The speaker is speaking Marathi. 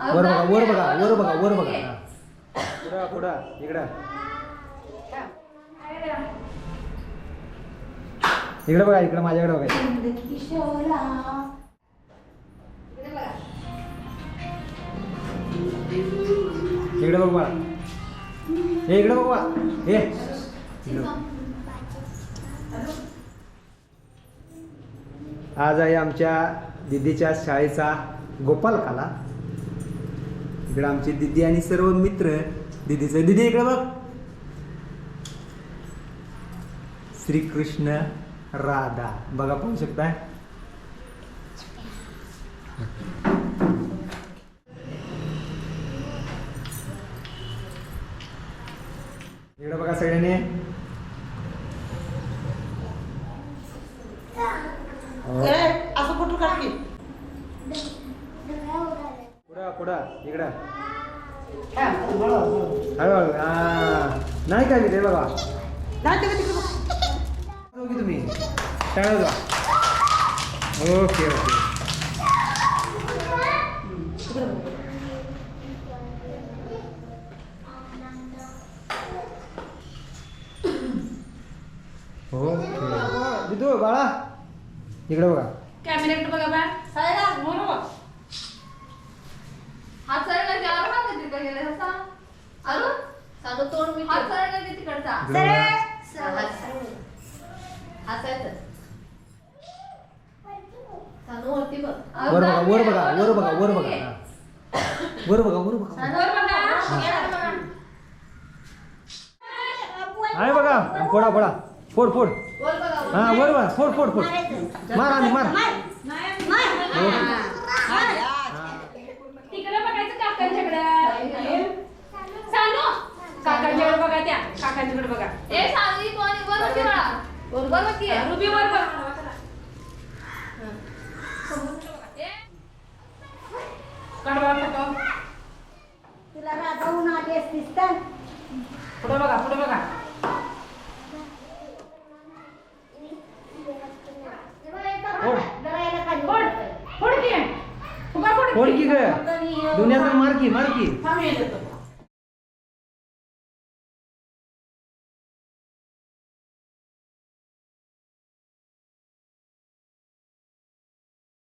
वर बघा वर बघा वर बघा वर बघा. हा. पुढं पुढं इकडं. इकडे बघा इकडे माझ्याकडे बघा. इकडे बघ. बाळा. हे इकडे बघ बाळा. हे. इकडे बघ. आज आहे आमच्या दिदीच्या शाळेचा गोपाल काला इकडे आमची दिदी आणि सर्व मित्र दिदीचं दिदी इकडे बघ. श्रीकृष्ण राधा. बघा पाहू शकताय? इकडे बघा सगळ्यांनी. असं कुठं काढ इकडं हळूहळू हा नाही काय ते बघा. जाऊ की तुम्ही शाळेत जा ओके ओके ओके दिदू बाळा इकडे बघा कॅमेऱ्याकडे बघा बा सायरा, मोरू बघ. हात सरळ गेला बघा का तिकडे गेले असा अरुण साधू तोंड मी हात सरळ गेले बघ वर बघा वर बघा वर बघा. वर बघा. वर बघा. वर बघा. आहे बघा. फोडा फोडा. फोड फोड. हा वर बघा. फोड फोड फोड. मार आणि मार ओके. तिकडे बघायचं काकांच्याकडे सांगू काकांच्याकडे बघा काकांच्याकडे बघा. ए सांगली कोणी वर होती बाळा. वर होती रुबी वर काढ बघा आली असतीस तर. पुढे बघा पुढे बघा. फोड फोड फोड की. उभा फोड फोड की ग दुनियाचा मार की मार की. थांब येत.